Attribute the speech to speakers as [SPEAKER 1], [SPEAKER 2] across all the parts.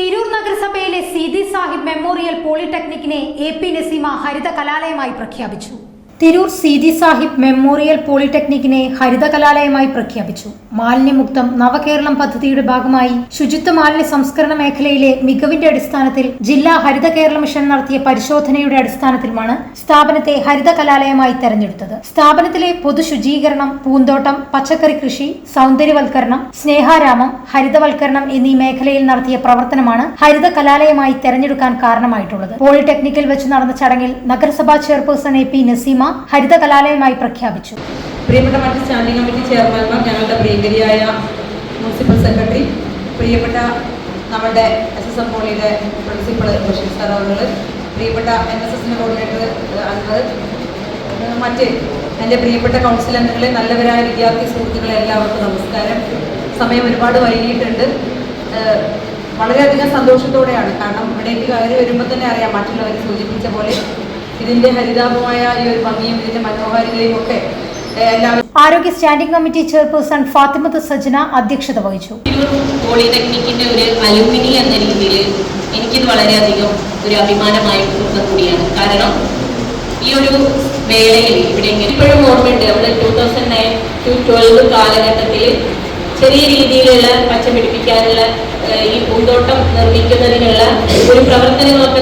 [SPEAKER 1] തിരൂർ നഗരസഭയിലെ സീതി സാഹിബ് മെമ്മോറിയൽ പോളിടെക്നിക്കിനെ A P Naseema ഹരിത കലാലയമായി പ്രഖ്യാപിച്ചു. തിരൂർ സീതി സാഹിബ് മെമ്മോറിയൽ പോളിടെക്നിക്കിനെ ഹരിത കലാലയമായി പ്രഖ്യാപിച്ചു. മാലിന്യമുക്തം നവകേരളം പദ്ധതിയുടെ ഭാഗമായി ശുചിത്വ മാലിന്യ സംസ്കരണ മേഖലയിലെ മികവിന്റെ അടിസ്ഥാനത്തിൽ ജില്ലാ ഹരിത കേരള മിഷൻ നടത്തിയ പരിശോധനയുടെ അടിസ്ഥാനത്തിലുമാണ് സ്ഥാപനത്തെ ഹരിത കലാലയമായി തെരഞ്ഞെടുത്തത്. സ്ഥാപനത്തിലെ പൊതുശുചീകരണം പൂന്തോട്ടം പച്ചക്കറി കൃഷി സൗന്ദര്യവൽക്കരണം സ്നേഹാരാമം ഹരിതവൽക്കരണം എന്നീ മേഖലയിൽ നടത്തിയ പ്രവർത്തനമാണ് ഹരിത കലാലയമായി തെരഞ്ഞെടുക്കാൻ കാരണമായിട്ടുള്ളത്. പോളിടെക്നിക്കിൽ വെച്ച് നടന്ന ചടങ്ങിൽ നഗരസഭാ ചെയർപേഴ്സൺ എ പി നസീമ ഹരിത കലാലയമായി പ്രഖ്യാപിച്ചു.
[SPEAKER 2] പ്രിയപ്പെട്ട മറ്റ് സ്റ്റാൻഡിംഗ് കമ്മിറ്റി ചെയർമാൻമാർ ഞങ്ങളുടെ പ്രിയങ്കരിയായ മുനിസിപ്പൽ സെക്രട്ടറി പ്രിയപ്പെട്ട നമ്മുടെ എസ് എസ് എം കോളേജിലെ പ്രിൻസിപ്പൾ ബഷീർ സാർ അവർ പ്രിയപ്പെട്ട എൻ എസ് എസിന്റെ കോർഡിനേറ്റർ അൻവർ മറ്റ് എന്റെ പ്രിയപ്പെട്ട കൗൺസിൽ അംഗങ്ങളെ നല്ലവരായ വിദ്യാർത്ഥി സുഹൃത്തുക്കളെ എല്ലാവർക്കും നമസ്കാരം. സമയം ഒരുപാട് വൈകിയിട്ടുണ്ട്. വളരെയധികം സന്തോഷത്തോടെയാണ്. കാരണം ഇവിടേക്ക് കയറി വരുമ്പോൾ തന്നെ അറിയാം മറ്റുള്ളവർ സൂചിപ്പിച്ച പോലെ ഇതിന്റെ ഹരിതാപമായ ഈ ഒരു ഭംഗിയും ഇതിന്റെ മനോഹാരിതയും ഒക്കെ
[SPEAKER 1] ആരോഗ്യ standing committee chairperson Fathimath Sajana അധ്യക്ഷത വഹിച്ചു.
[SPEAKER 3] പോളിടെക്നിക്കിന്റെ ഒരു അലുമിനി എന്ന രീതിയിൽ എനിക്കിത് വളരെയധികം ഒരു അഭിമാനമായ കൂടിയാണ്. കാരണം ഈ ഒരു വേളയിൽ ഇവിടെ ഇപ്പോഴും ഓർമ്മയുണ്ട് നമ്മുടെ two thousand nine to twelve കാലഘട്ടത്തിൽ ചെറിയ രീതിയിലുള്ള പച്ച പിടിപ്പിക്കാനുള്ള ഈ പൂന്തോട്ടം നിർമ്മിക്കുന്നതിനുള്ള ഒരു പ്രവർത്തനങ്ങളൊക്കെ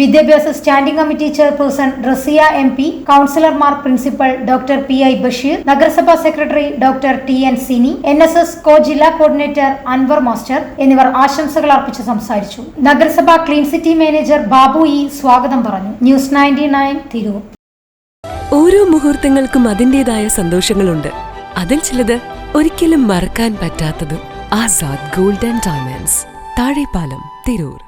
[SPEAKER 1] വിദ്യാഭ്യാസ standing committee chairperson Raziya M P കൗൺസിലർമാർ principal doctor P I Basheer നഗരസഭാ secretary doctor T N Sini N S S co ജില്ലാ കോർഡിനേറ്റർ അൻവർ മാസ്റ്റർ എന്നിവർ ആശംസകൾ അർപ്പിച്ച് സംസാരിച്ചു. നഗരസഭാ clean city manager Babu E സ്വാഗതം പറഞ്ഞു. News ninety nine Tirur.
[SPEAKER 4] ഓരോ മുഹൂർത്തങ്ങൾക്കും അതിന്റെതായ സന്തോഷങ്ങളുണ്ട്. അതിൽ ചിലത് ഒരിക്കലും മറക്കാൻ പറ്റാത്തതും. Azad golden diamonds Thazhepalam Tirur.